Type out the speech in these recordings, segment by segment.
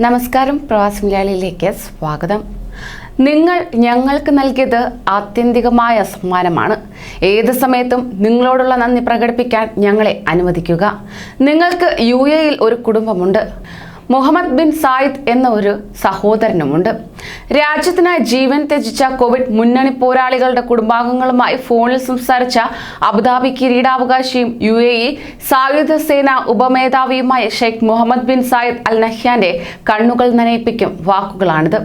നമസ്കാരം പ്രവാസി മലയാളിയിലേക്ക് സ്വാഗതം. നിങ്ങൾ ഞങ്ങൾക്ക് നൽകിയത് ആത്യന്തികമായ സമ്മാനമാണ്. ഏത് സമയത്തും നിങ്ങളോടുള്ള നന്ദി പ്രകടിപ്പിക്കാൻ ഞങ്ങളെ അനുവദിക്കുക. നിങ്ങൾക്ക് യു എയിൽ ഒരു കുടുംബമുണ്ട്. മുഹമ്മദ് ബിൻ സായിദ് എന്ന ഒരു സഹോദരനുമുണ്ട്. രാജ്യത്തിനായി ജീവൻ ത്യജിച്ച കോവിഡ് മുന്നണി പോരാളികളുടെ കുടുംബാംഗങ്ങളുമായി ഫോണിൽ സംസാരിച്ച അബുദാബി കിരീടാവകാശിയും യു എ ഇ സായുധ സേന ഉപമേധാവിയുമായ Sheikh Mohammed bin Zayed Al നഹ്യാന്റെ കണ്ണുകൾ നനയിപ്പിക്കും വാക്കുകളാണിത്.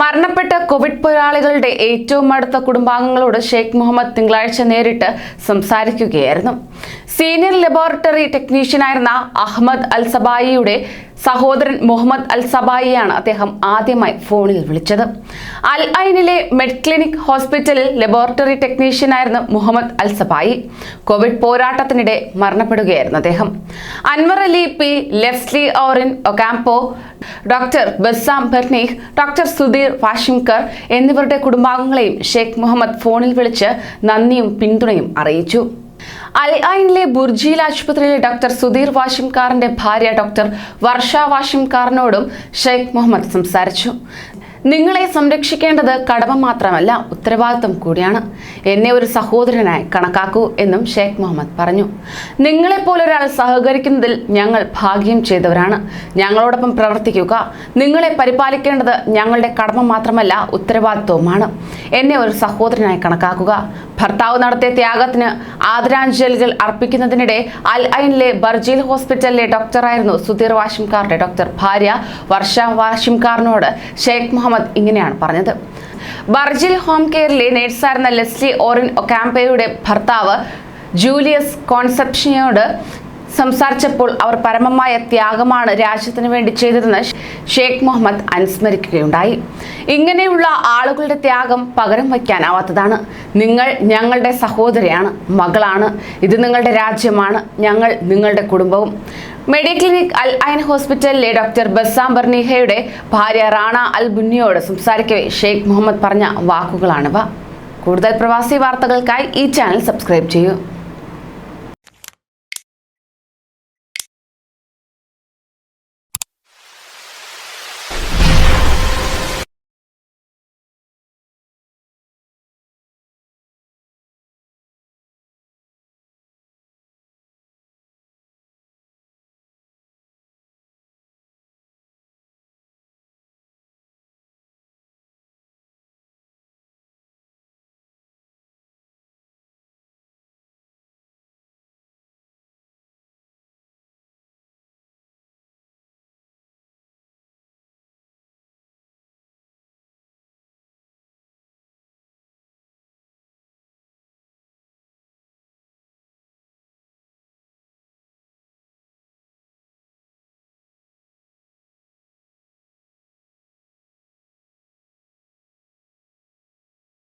മരണപ്പെട്ട കോവിഡ് പോരാളികളുടെ ഏറ്റവും അടുത്ത കുടുംബാംഗങ്ങളോട് ഷെയ്ഖ് മുഹമ്മദ് തിങ്കളാഴ്ച നേരിട്ട് സംസാരിക്കുകയായിരുന്നു. സീനിയർ ലബോറട്ടറി ടെക്നീഷ്യനായിരുന്ന അഹമ്മദ് അൽ സബായിയുടെ സഹോദരൻ മുഹമ്മദ് അൽ സബായിയാണ് അദ്ദേഹം ആദ്യമായി ഫോണിൽ വിളിച്ചത്. അൽ ഐനിലെ മെഡ് ക്ലിനിക് ഹോസ്പിറ്റലിൽ ലബോറട്ടറി ടെക്നീഷ്യനായിരുന്നു മുഹമ്മദ് അൽ സബായി കോവിഡ് പോരാട്ടത്തിനിടെ മരണപ്പെടുകയായിരുന്നു അദ്ദേഹം. Anwar Ali P Leslie Orin Ocampo doctor Bassam Berneih doctor Sudheer Vashimkar എന്നിവരുടെ കുടുംബാംഗങ്ങളെയും ഷെയ്ഖ് മുഹമ്മദ് ഫോണിൽ വിളിച്ച് നന്ദിയും പിന്തുണയും അറിയിച്ചു. അൽ ഐനിലെ ആശുപത്രിയിലെ ഡോക്ടർ സുധീർ വാഷിംകാറിന്റെ ഭാര്യ ഡോക്ടർ വർഷ വാഷിംകാറിനോടും ഷെയ്ഖ് മുഹമ്മദ് സംസാരിച്ചു. നിങ്ങളെ സംരക്ഷിക്കേണ്ടത് കടമ മാത്രമല്ല ഉത്തരവാദിത്വം കൂടിയാണ്. എന്നെ ഒരു സഹോദരനായി കണക്കാക്കൂ എന്നും ഷെയ്ഖ് മുഹമ്മദ് പറഞ്ഞു. നിങ്ങളെപ്പോലൊരാൾ സഹകരിക്കുന്നതിൽ ഞങ്ങൾ ഭാഗ്യം ചെയ്തവരാണ്. ഞങ്ങളോടൊപ്പം പ്രവർത്തിക്കുക. നിങ്ങളെ പരിപാലിക്കേണ്ടത് ഞങ്ങളുടെ കടമ മാത്രമല്ല ഉത്തരവാദിത്വവുമാണ്. എന്നെ ഒരു സഹോദരനായി കണക്കാക്കുക. ഭർത്താവ് നടത്തിയ ത്യാഗത്തിന് ആദരാഞ്ജലികൾ അർപ്പിക്കുന്നതിനിടെ അൽ ഐനിലെ ബർജീൽ ഹോസ്പിറ്റലിലെ ഡോക്ടറായിരുന്നു സുധീർ വാഷിംകാറിന്റെ ഡോക്ടർ. ഭാര്യ വർഷ വാഷിംകാറിനോട് ഷെയ്ഖ് മുഹമ്മദ് ഇങ്ങനെയാണ് പറഞ്ഞത്. ബർജിൽ ഹോം കെയറിലെ നേഴ്സായിരുന്ന ലെസ്ലി ഓറിൻ ഒക്കാംപയുടെ ഭർത്താവ് ജൂലിയസ് കോൺസെപ്ഷനോട് സംസാരിച്ചപ്പോൾ അവർ പരമമായ ത്യാഗമാണ് രാജ്യത്തിന് വേണ്ടി ചെയ്തതെന്ന് ഷെയ്ഖ് മുഹമ്മദ് അനുസ്മരിക്കുകയുണ്ടായി. ഇങ്ങനെയുള്ള ആളുകളുടെ ത്യാഗം പകരം വയ്ക്കാനാവാത്തതാണ്. നിങ്ങൾ ഞങ്ങളുടെ സഹോദരിയാണ് മകളാണ്. ഇത് നിങ്ങളുടെ രാജ്യമാണ് ഞങ്ങൾ നിങ്ങളുടെ കുടുംബവും. മെഡിക്ലിനിക് അൽ ഐൻ ഹോസ്പിറ്റലിലെ ഡോക്ടർ ബസാം ബർണിഹയുടെ ഭാര്യ റാണ അൽ ബുന്നിയോട് സംസാരിക്കവേ ഷെയ്ഖ് മുഹമ്മദ് പറഞ്ഞ വാക്കുകളാണിവ. കൂടുതൽ പ്രവാസി വാർത്തകൾക്കായി ഈ ചാനൽ സബ്സ്ക്രൈബ് ചെയ്യൂ.